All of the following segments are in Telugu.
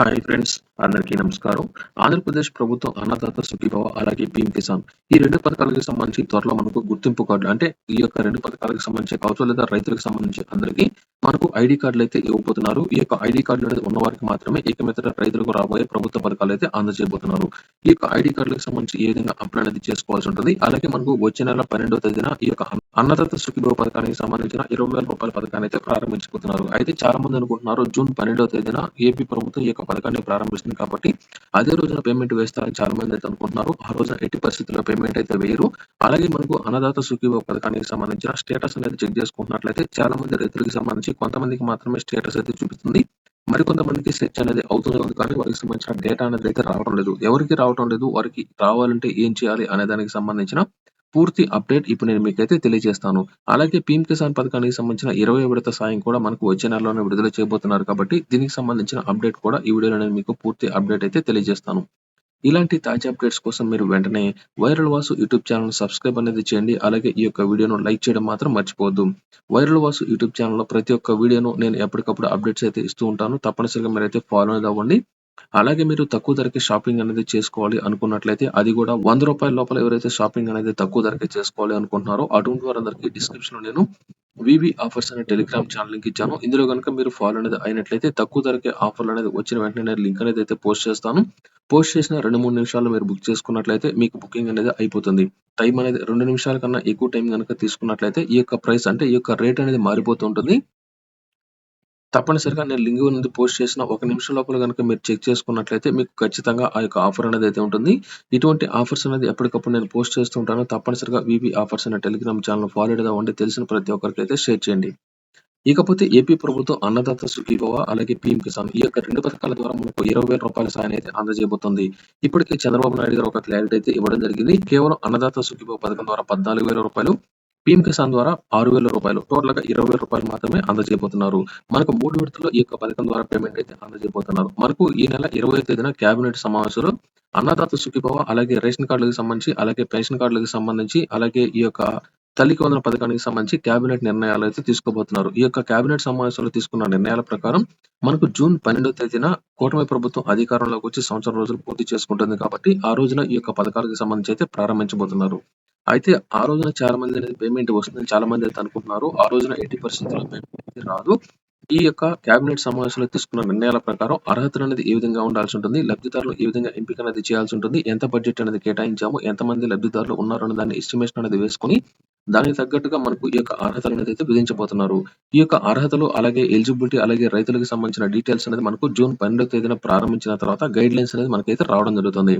హాయ్ ఫ్రెండ్స్ అందరికీ నమస్కారం. ఆంధ్రప్రదేశ్ ప్రభుత్వం అన్నదాత సుఖీభావ అలాగే పీఎం కిసాన్. ఈ రెండు పథకాలకు సంబంధించి త్వరలో మనకు గుర్తింపు కార్డులు అంటే ఈ యొక్క రెండు పథకాలకు సంబంధించి కావచ్చు లేదా రైతులకు సంబంధించి అందరికీ మనకు ఐడి కార్డులు అయితే ఇవ్వబోతున్నారు. ఈ యొక్క ఐడి కార్డులు అనేది ఉన్న వారికి మాత్రమే ఇక రైతులకు రాబోయే ప్రభుత్వ పథకాలు అయితే అందజేయబోతున్నారు. ఈ యొక్క ఐడి కార్డులకు సంబంధించి ఏ విధంగా అప్లై అనేది చేసుకోవాల్సి ఉంటుంది? అలాగే మనకు వచ్చే నెల పన్నెండవ తేదీన ఈ యొక్క అన్నదాత సుఖీభావ పథకానికి సంబంధించిన ఇరవై వేల రూపాయల పథకాన్ని అయితే ప్రారంభించబోతున్నారు. అయితే చాలా మంది అనుకుంటున్నారు జూన్ పన్నెండవ తేదీన ఏపీ ప్రభుత్వం ఈ యొక్క పథకాన్ని ప్రారంభిస్తుంది కాబట్టి అదే రోజున పేమెంట్ వేస్తారని చాలా మంది అయితే అనుకుంటున్నారు. ఆ రోజున ఎట్టి పరిస్థితుల్లో పేమెంట్ అయితే వేయరు. అలాగే మనకు అన్నదాత సుఖీవ పథకానికి సంబంధించిన స్టేటస్ అనేది చెక్ చేసుకుంటున్నట్లయితే చాలా మంది రైతులకు సంబంధించి కొంతమందికి మాత్రమే స్టేటస్ అయితే చూపిస్తుంది. మరి కొంతమందికి సెర్చ్ అనేది అవుతుంది ఉంది కానీ వారికి సంబంధించిన డేటా అనేది అయితే రావడం లేదు. ఎవరికి రావడం లేదు? వారికి రావాలంటే ఏం చేయాలి? అనే దానికి సంబంధించిన పూర్తి అప్డేట్ ఇప్పుడు నేను మీకైతే తెలియజేస్తాను. అలాగే పీఎం కిసాన్ పథకానికి సంబంధించిన ఇరవై విడత సాయం కూడా మనకు వచ్చే నెలలోనే విడుదల చేయబోతున్నారు కాబట్టి దీనికి సంబంధించిన అప్డేట్ కూడా ఈ వీడియోలో నేను మీకు పూర్తి అప్డేట్ అయితే తెలియజేస్తాను. ఇలాంటి తాజా అప్డేట్స్ కోసం మీరు వెంటనే viral Vasu YouTube channel subscribe అనేది చేయండి. అలాగే ఈ యొక్క వీడియోను లైక్ చేయడం మాత్రం మర్చిపోవద్దు. వైరల్ వాసు యూట్యూబ్ ఛానల్లో ప్రతి ఒక్క వీడియోను నేను ఎప్పటికప్పుడు అప్డేట్స్ అయితే ఇస్తూ ఉంటాను. తప్పనిసరిగా మీరైతే ఫాలో అనేది అవ్వండి. అలాగే మీరు తక్కువ ధరకి షాపింగ్ అనేది చేసుకోవాలి అనుకున్నట్లయితే అది కూడా వంద రూపాయల లోపల ఎవరైతే షాపింగ్ అనేది తక్కువ ధరకి చేసుకోవాలి అనుకుంటున్నారో అటువంటి వారందరికీ డిస్క్రిప్షన్లో నేను వివి ఆఫర్స్ అనే టెలిగ్రామ్ ఛానల్ లింక్ ఇచ్చాను. ఇందులో కనుక మీరు ఫాలో అనేది అయినట్లయితే తక్కువ ధరకే ఆఫర్లు అనేది వచ్చిన వెంటనే నేను లింక్ అనేది అయితే పోస్ట్ చేస్తాను. పోస్ట్ చేసిన రెండు మూడు నిమిషాల్లో మీరు బుక్ చేసుకున్నట్లయితే మీకు బుకింగ్ అనేది అయిపోతుంది. టైం అనేది రెండు నిమిషాల కన్నా ఎక్కువ టైం కనుక తీసుకున్నట్లయితే ఈ యొక్క ప్రైస్ అంటే ఈ యొక్క రేట్ అనేది మారిపోతూ ఉంటుంది. తప్పనిసరిగా నేను లింక్ అనేది పోస్ట్ చేసిన ఒక నిమిషం లోపల కనుక మీరు చెక్ చేసుకున్నట్లయితే మీకు ఖచ్చితంగా ఆ యొక్క ఆఫర్ అనేది అయితే ఉంటుంది. ఇటువంటి ఆఫర్స్ అనేది ఎప్పటికప్పుడు నేను పోస్ట్ చేస్తుంటాను తప్పనిసరిగా వివి ఆఫర్స్ అనే టెలిగ్రామ్ ఛానల్ ఫాలో గా ఉండి తెలిసిన ప్రతి ఒక్కరికి అయితే షేర్ చేయండి. ఇకపోతే ఏపీ ప్రభుత్వం అన్నదాత సుఖీభవ అలాగే పీఎం కిసాన్ ఈ యొక్క రెండు పథకాల ద్వారా మనకు ఇరవై వేల రూపాయల సాయం అయితే అందజేయబోతుంది. ఇప్పటికే చంద్రబాబు నాయుడు గారు ఒక క్లారిటీ అయితే ఇవ్వడం జరిగింది. కేవలం అన్నదాత సుఖీభవ పథకం ద్వారా పద్నాలుగు వేల రూపాయలు పీఎం కిసాన్ ద్వారా ఆరు వేల రూపాయలు టోటల్గా ఇరవై వేల రూపాయలు మాత్రమే అందజేయబోతున్నారు. మనకు మూడు విడతలో ఈ యొక్క పథకం ద్వారా పేమెంట్ అయితే అందజేయబోతున్నారు. మనకు ఈ నెల ఇరవై తేదీన కేబినెట్ సమావేశంలో అన్నదాత సుఖీభవ అలాగే రేషన్ కార్డులకు సంబంధించి అలాగే పెన్షన్ కార్డులకు సంబంధించి అలాగే ఈ యొక్క తల్లికి వందన పథకానికి సంబంధించి కేబినెట్ నిర్ణయాలు అయితే తీసుకోబోతున్నారు. ఈ యొక్క కేబినెట్ సమావేశంలో తీసుకున్న నిర్ణయాల ప్రకారం మనకు జూన్ పన్నెండవ తేదీన కూటమి ప్రభుత్వం అధికారంలోకి వచ్చి సంవత్సరం రోజులు పూర్తి చేసుకుంటుంది కాబట్టి ఆ రోజున ఈ యొక్క పథకాలకు సంబంధించి అయితే ప్రారంభించబోతున్నారు. అయితే ఆ రోజున చాలా మంది అనేది పేమెంట్ వస్తుందని చాలా మంది అయితే అనుకుంటున్నారు. ఆ రోజున ఎట్టి పరిస్థితుల్లో పేమెంట్ రాదు. ఈ యొక్క కేబినెట్ సమావేశంలో తీసుకున్న నిర్ణయాల ప్రకారం అర్హతలు అనేది ఏ విధంగా ఉండాల్సి ఉంటుంది? లబ్ధిదారులు ఏ విధంగా ఎంపిక అనేది చేయాల్సి ఉంటుంది? ఎంత బడ్జెట్ అనేది కేటాయించాము? ఎంతమంది లబ్ధిదారులు ఉన్నారు అనే దాన్ని ఎస్టిమేషన్ అనేది వేసుకుని దానికి తగ్గట్టుగా మనకు ఈ యొక్క అర్హతలు అనేది అయితే విధించబోతున్నారు. ఈ యొక్క అర్హతలు అలాగే ఎలిజిబిలిటీ అలాగే రైతులకు సంబంధించిన డీటెయిల్స్ అనేది మనకు జూన్ పన్నెండవ తేదీన ప్రారంభించిన తర్వాత గైడ్ లైన్స్ అనేది మనకైతే రావడం జరుగుతుంది.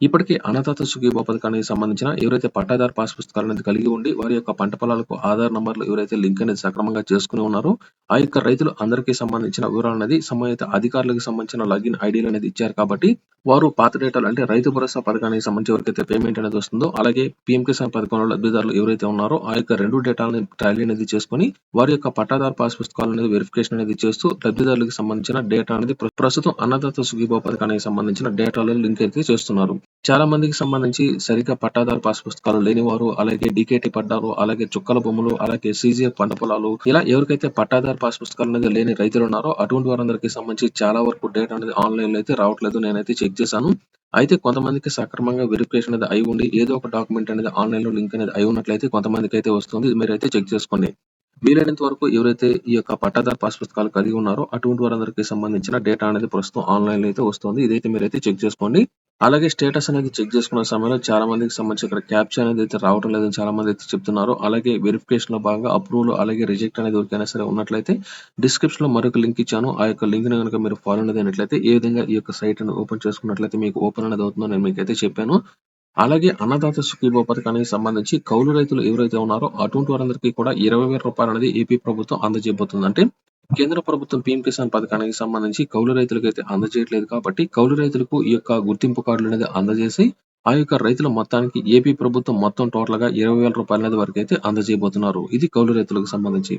ఇప్పటికే అన్నదాత సుఖీభవ పథకానికి సంబంధించిన ఎవరైతే పట్టాదారు పాస్ పుస్తకాలు అనేది కలిగి ఉండి వారి యొక్క పంట పొలాలకు ఆధార్ నంబర్లు ఎవరైతే లింక్ అనేది సక్రమంగా చేసుకుని ఉన్నారో ఆ యొక్క రైతులు అందరికీ సంబంధించిన వివరాలు అనేది సంబంధిత అధికారులకు సంబంధించిన లాగిన్ ఐడీలు అనేది ఇచ్చారు కాబట్టి వారు పాత డేటాలు అంటే రైతు భరోసా పథకానికి సంబంధించి ఎవరికైతే పేమెంట్ అనేది వస్తుందో అలాగే పీఎం కిసాన్ పథకంలో లబ్ధిదారులు ఎవరైతే ఉన్నారో ఆ యొక్క రెండు డేటాలను టాలీ అనేది చేసుకుని వారి యొక్క పట్టాదారు పాస్ పుస్తకాలు అనేది వెరిఫికేషన్ అనేది చేస్తూ లబ్ధిదారులకు సంబంధించిన డేటా అనేది ప్రస్తుతం అన్నదాత సుఖీభవ పథకానికి సంబంధించిన డేటాలను లింక్ అయితే చేస్తున్నారు. చాలా మందికి సంబంధించి సరిగ్గా పట్టాదారు పాస్ పుస్తకాలు లేని వారు అలాగే డికేటి పడ్డారు అలాగే చుక్కల బొమ్మలు అలాగే సీజీఎఫ్ పంట పొలాలు. ఇలా ఎవరికైతే పట్టాదారు పాస్ పుస్తకాలు అనేది లేని రైతులు ఉన్నారో అటువంటి వారందరికీ సంబంధించి చాలా వరకు డేటా అనేది ఆన్లైన్లో అయితే రావట్లేదు. నేనైతే చెక్ చేశాను. అయితే కొంతమందికి సక్రమంగా వెరిఫికేషన్ అనేది అయి ఉండి ఏదో ఒక డాక్యుమెంట్ అనేది ఆన్లైన్లో లింక్ అనేది అయి ఉన్నట్లయితే కొంతమందికి అయితే వస్తుంది. మీరైతే చెక్ చేసుకోండి. వీలైనంత వరకు ఎవరైతే ఈ యొక్క పట్టాదారు పాస్ పుస్తకాలు కలిగి ఉన్నారో అటువంటి వారందరికీ సంబంధించిన డేటా అనేది ప్రస్తుతం ఆన్లైన్లో అయితే వస్తుంది. ఇదైతే మీరైతే చెక్ చేసుకోండి. అలాగే స్టేటస్ అనేది చెక్ చేసుకున్న సమయంలో చాలా మందికి సంబంధించి ఇక్కడ క్యాప్చర్ అనేది అయితే రావడం లేదని చాలా మంది అయితే చెప్తున్నారు. అలాగే వెరిఫికేషన్లో భాగంగా అప్రూవల్ అలాగే రిజెక్ట్ అనేది ఎవరికైనా సరే ఉన్నట్లయితే డిస్క్రిప్షన్లో మరొక లింక్ ఇచ్చాను. ఆ యొక్క లింక్ని కనుక మీరు ఫాలో అనేది అయినట్లయితే ఏ విధంగా ఈ యొక్క సైట్ని ఓపెన్ చేసుకున్నట్లయితే మీకు ఓపెన్ అనేది అవుతుందో నేను మీకు అయితే చెప్పాను. అలాగే అన్నదాత సుఖీభో పథకానికి సంబంధించి కౌలు రైతులు ఎవరైతే ఉన్నారో అటువంటి వారందరికీ కూడా ఇరవై వేల రూపాయలు అనేది ఏపీ ప్రభుత్వం అందజేయబోతుంది. అంటే కేంద్ర ప్రభుత్వం పీఎం కిసాన్ పథకానికి సంబంధించి కౌలు రైతులకు అయితే అందజేయట్లేదు కాబట్టి కౌలు రైతులకు ఈ యొక్క గుర్తింపు కార్డులు అనేది అందజేసి ఆ యొక్క రైతుల మొత్తానికి ఏపీ ప్రభుత్వం మొత్తం టోటల్గా ఇరవై వేల రూపాయల వరకు అయితే అందజేయబోతున్నారు. ఇది కౌలు రైతులకు సంబంధించి.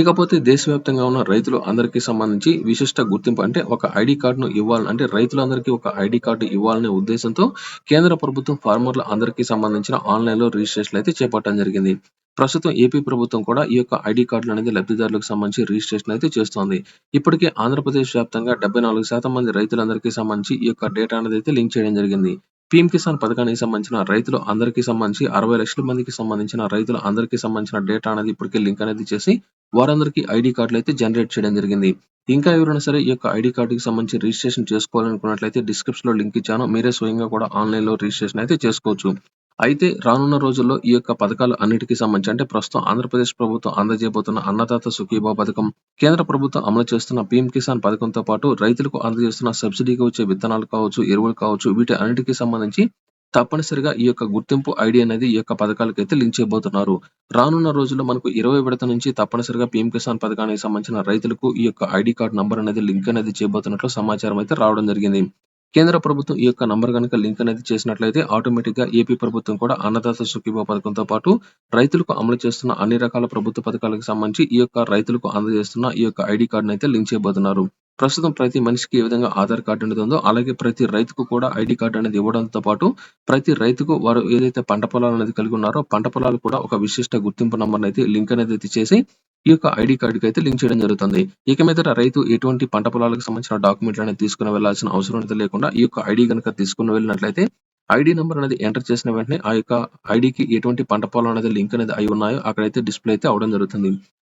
ఇకపోతే దేశవ్యాప్తంగా ఉన్న రైతులు అందరికీ సంబంధించి విశిష్ట గుర్తింపు అంటే ఒక ఐడి కార్డును ఇవ్వాలని అంటే రైతులందరికీ ఒక ఐడి కార్డు ఇవ్వాలనే ఉద్దేశంతో కేంద్ర ప్రభుత్వం ఫార్మర్ల అందరికీ సంబంధించిన ఆన్లైన్లో రిజిస్ట్రేషన్ అయితే చేపట్టడం జరిగింది. ప్రస్తుతం ఏపీ ప్రభుత్వం కూడా ఈ యొక్క ఐడి కార్డులు అనేది లబ్ధిదారులకు సంబంధించి రిజిస్ట్రేషన్ అయితే చేస్తోంది. ఇప్పటికే ఆంధ్రప్రదేశ్ వ్యాప్తంగా డెబ్బై నాలుగు శాతం మంది రైతులందరికీ సంబంధించి ఈ యొక్క డేటా అనేది అయితే లింక్ చేయడం జరిగింది. పీఎం కిసాన్ పథకానికి సంబంధించిన రైతులు అందరికీ సంబంధించి అరవై లక్షల మందికి సంబంధించిన రైతులు అందరికీ సంబంధించిన డేటా అనేది ఇప్పటికే లింక్ అనేది చేసి వారందరికీ ఐడి కార్డులు అయితే జనరేట్ చేయడం జరిగింది. ఇంకా ఎవరైనా సరే ఈ యొక్క ఐడి కార్డుకి సంబంధించి రిజిస్ట్రేషన్ చేసుకోవాలనుకున్నట్లయితే డిస్క్రిప్షన్లో లింక్ ఇచ్చాను. మీరే స్వయంగా కూడా ఆన్లైన్లో రిజిస్ట్రేషన్ అయితే చేసుకోవచ్చు. అయితే రానున్న రోజుల్లో ఈ యొక్క పథకాలు అన్నిటికీ సంబంధించి అంటే ప్రస్తుతం ఆంధ్రప్రదేశ్ ప్రభుత్వం అందజేయబోతున్న అన్నదాత సుఖీభావ పథకం కేంద్ర ప్రభుత్వం అమలు చేస్తున్న పీఎం కిసాన్ పథకంతో పాటు రైతులకు అందజేస్తున్న సబ్సిడీకి వచ్చే విత్తనాలు కావచ్చు ఎరువులు కావచ్చు వీటి అన్నిటికీ సంబంధించి తప్పనిసరిగా ఈ యొక్క గుర్తింపు ఐడి అనేది ఈ యొక్క పథకాలకు అయితే లింక్ చేయబోతున్నారు. రానున్న రోజుల్లో మనకు ఇరవై విడత నుంచి తప్పనిసరిగా పీఎం కిసాన్ పథకానికి సంబంధించిన రైతులకు ఈ యొక్క ఐడి కార్డ్ నంబర్ అనేది లింక్ అనేది చేయబోతున్నట్లు సమాచారం అయితే రావడం జరిగింది. కేంద్ర ప్రభుత్వం ఈ యొక్క నంబర్ కనుక లింక్ అనేది చేసినట్లయితే ఆటోమేటిక్గా ఏపీ ప్రభుత్వం కూడా అన్నదాత సుఖీభావ పథకంతో పాటు రైతులకు అమలు చేస్తున్న అన్ని రకాల ప్రభుత్వ పథకాలకు సంబంధించి ఈ యొక్క రైతులకు అందజేస్తున్న ఈ యొక్క ఐడి కార్డును అయితే లింక్ చేయబోతున్నారు. ప్రస్తుతం ప్రతి మనిషికి ఏ విధంగా ఆధార్ కార్డు అనేది ఉందో అలాగే ప్రతి రైతుకు కూడా ఐడి కార్డు అనేది ఇవ్వడంతో పాటు ప్రతి రైతుకు వారు ఏదైతే పంట పొలాలు అనేది కలిగి ఉన్నారో పంట పొలాలు కూడా ఒక విశిష్ట గుర్తింపు నంబర్ అయితే లింక్ అనేది చేసి ఈ యొక్క ఐడి కార్డుకి అయితే లింక్ చేయడం జరుగుతుంది. ఇక మీద రైతు ఎటువంటి పంట పొలాలకు సంబంధించిన డాక్యుమెంట్లు అనేది తీసుకుని వెళ్ళాల్సిన అవసరం అయితే లేకుండా ఈ యొక్క ఐడి కనుక తీసుకుని వెళ్ళినట్లయితే ఐడి నెంబర్ అనేది ఎంటర్ చేసిన వెంటనే ఆ యొక్క ఐడికి ఎటువంటి పంట పొలం అనేది లింక్ అనేది అయి ఉన్నాయో అక్కడైతే డిస్ప్లే అయితే అవడం జరుగుతుంది.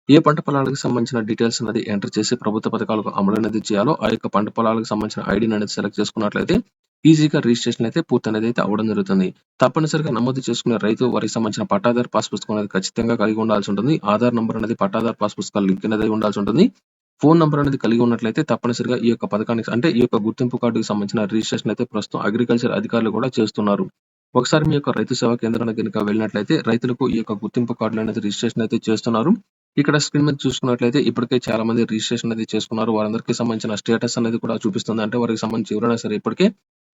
ఏ పంట పొలాలకు సంబంధించిన డీటెయిల్స్ అనేది ఎంటర్ చేసి ప్రభుత్వ పథకాలకు అమలు అనేది చేయాలో ఆ యొక్క పంట పొలాలకు సంబంధించిన ఐడిని అనేది సెలెక్ట్ చేసుకున్నట్లయితే ఈజీగా రిజిస్ట్రేషన్ అయితే పూర్తి అనేది అయితే అవడం జరుగుతుంది. తప్పనిసరిగా నమోదు చేసుకునే రైతు వారికి సంబంధించిన పట్టాదారు పాస్ పుస్తకం అనేది ఖచ్చితంగా కలిగి ఉండాల్సి ఉంటుంది. ఆధార్ నంబర్ అనేది పట్టాదారు పాస్ పుస్తకాలు లింక్ అనేది ఉండాల్సి ఉంటుంది. ఫోన్ నంబర్ అనేది కలిగి ఉన్నట్లయితే తప్పనిసరిగా ఈ యొక్క పథకానికి అంటే ఈ యొక్క గుర్తింపు కార్డుకి సంబంధించిన రిజిస్ట్రేషన్ అయితే ప్రస్తుతం అగ్రికల్చర్ అధికారులు కూడా చేస్తున్నారు. ఒకసారి మీ యొక్క రైతు సేవా కేంద్రానికి కనుక వెళ్ళినట్లయితే రైతులకు ఈ యొక్క గుర్తింపు కార్డులు అనేది రిజిస్ట్రేషన్ అయితే చేస్తున్నారు. ఇక్కడ స్క్రీన్ మీద చూసుకున్నట్లయితే ఇప్పటికే చాలా మంది రిజిస్ట్రేషన్ అనేది చేసుకున్నారు. వారందరికీ సంబంధించిన స్టేటస్ అనేది కూడా చూపిస్తుంది. అంటే వారికి సంబంధించి ఎవరైనా సరే ఇప్పటికే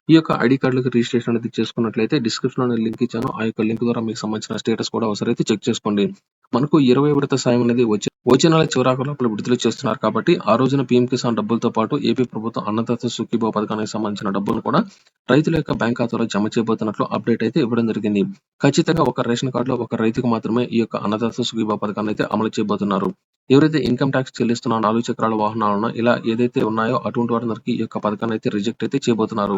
ఈ యొక్క ఐడి కార్డులకు రిజిస్ట్రేషన్ అనేది చేసుకున్నట్లయితే డిస్క్రిప్షన్ అనేది లింక్ ఇచ్చాను. ఆ యొక్క లింక్ ద్వారా మీకు సంబంధించిన స్టేటస్ కూడా ఒకసారి అయితే చెక్ చేసుకోండి. మనకు ఇరవై విడత సాయం అనేది వచ్చే వచ్చే నెల చివరాకు లోపల విడుదల చేస్తున్నారు కాబట్టి ఆ రోజున పీఎం కిసాన్ డబ్బులతో పాటు ఏపీ ప్రభుత్వం అన్నదాత సుఖీభావ పథకానికి సంబంధించిన డబ్బులు కూడా రైతుల యొక్క బ్యాంక్ ఖాతాలో జమ చేయబోతున్నట్లు అప్డేట్ అయితే ఇవ్వడం జరిగింది. ఖచ్చితంగా ఒక రేషన్ కార్డులో ఒక రైతుకు మాత్రమే ఈ యొక్క అన్నదాత సుఖీభావ పథకాన్ని అయితే అమలు చేయబోతున్నారు. ఎవరైతే ఇన్కమ్ ట్యాక్స్ చెల్లిస్తున్న నాలుగు చక్రాల వాహనాలను ఇలా ఏదైతే ఉన్నాయో అటువంటి వారందరికీ ఈ యొక్క పథకాన్ని అయితే రిజెక్ట్ అయితే చేయబోతున్నారు.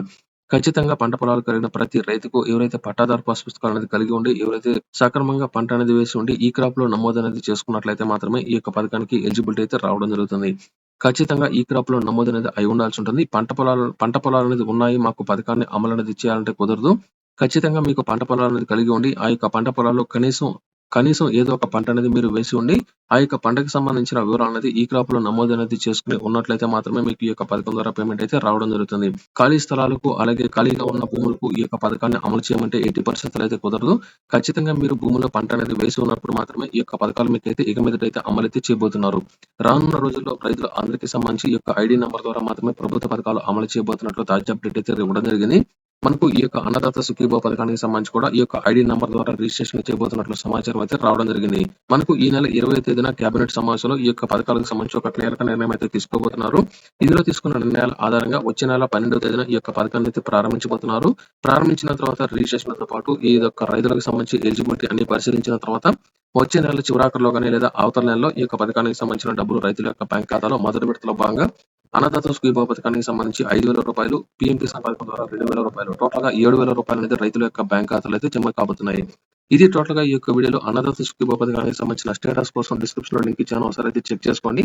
ఖచ్చితంగా పంట పొలాలు కలిగిన ప్రతి రైతుకు ఎవరైతే పట్టాదారు పాస్ పుస్తకాలు అనేది కలిగి ఉండి ఎవరైతే సక్రమంగా పంట అనేది వేసి ఉండి ఈ క్రాప్లో నమోదు అనేది చేసుకున్నట్లయితే మాత్రమే ఈ యొక్క పథకానికి ఎలిజిబిలిటీ అయితే రావడం జరుగుతుంది. ఖచ్చితంగా ఈ క్రాప్లో నమోదు అనేది అయి ఉండాల్సి ఉంటుంది. పంట పొలాలు పంట పొలాలు అనేది ఉన్నాయి మాకు పథకాన్ని అమలు అనేది చేయాలంటే కుదరదు. ఖచ్చితంగా మీకు పంట పొలాలు అనేది కలిగి ఉండి ఆ యొక్క పంట పొలాల్లో కనీసం కనీసం ఏదో ఒక పంట అనేది మీరు వేసి ఉండి ఆ యొక్క పంటకు సంబంధించిన వివరాలు అనేది ఈ క్రాప్లో నమోదు అనేది చేసుకుని ఉన్నట్లయితే మాత్రమే మీకు ఈ యొక్క పథకం ద్వారా పేమెంట్ అయితే రావడం జరుగుతుంది. ఖాళీ స్థలాలకు అలాగే ఖాళీగా ఉన్న భూములకు ఈ యొక్క పథకాన్ని అమలు చేయమంటే ఎయిటీ పర్సెంట్ అయితే కుదరదు. ఖచ్చితంగా మీరు భూముల్లో పంట అనేది వేసి ఉన్నప్పుడు మాత్రమే ఈ యొక్క పథకాలు మీకు అయితే ఇక మీదట అయితే అమలు అయితే చేయబోతున్నారు. రానున్న రోజుల్లో రైతులు అందరికీ సంబంధించి ఈ యొక్క ఐడి నెంబర్ ద్వారా మాత్రమే ప్రభుత్వ పథకాలు అమలు చేయబోతున్నట్లు తాజా అప్డేట్ అయితే ఇవ్వడం జరిగింది. మనకు ఈ యొక్క అన్నదాత సుఖీభావ పథకానికి సంబంధించి కూడా ఈ యొక్క ఐడి నంబర్ ద్వారా రిజిస్ట్రేషన్ చేయబోతున్నట్లు సమాచారం అయితే రావడం జరిగింది. మనకు ఈ నెల ఇరవై తేదీన కేబినెట్ సమావేశంలో ఈ యొక్క పథకాలకు సంబంధించి ఒక కీలక నిర్ణయం అయితే తీసుకోబోతున్నారు. ఇందులో తీసుకున్న నిర్ణయాల ఆధారంగా వచ్చే నెల పన్నెండవ తేదీన ఈ యొక్క పథకాన్ని అయితే ప్రారంభించబోతున్నారు. ప్రారంభించిన తర్వాత రిజిస్ట్రేషన్తో పాటు ఈ యొక్క రైతులకు సంబంధించి ఎలిజిబిలిటీ అన్ని పరిశీలించిన తర్వాత వచ్చే నెల చివరాకర్లో కానీ లేదా అవతల నెలలో ఈ యొక్క పథకానికి సంబంధించిన డబ్బులు రైతుల యొక్క బ్యాంక్ ఖాతాలో మొదటి విడతలో భాగంగా అన్నదాత సుఖీభావ పథకానికి సంబంధించి ఐదు వేల రూపాయలు పీఎం కిసాన్ పథకం ద్వారా రెండు వేల రూపాయలు. టోటల్గా ఏడు వేల రూపాయలు అనేది రైతుల యొక్క బ్యాంక్ ఖాతాలో అయితే జమ కాబోతున్నాయి. ఇది టోటల్గా ఈ యొక్క వీడియోలో అన్నదాత సుఖీభావ పథకానికి సంబంధించిన స్టేటస్ కోసం డిస్క్రిప్షన్లో లింక్ ఇచ్చాను. ఒకసారి అయితే చెక్ చేసుకోండి.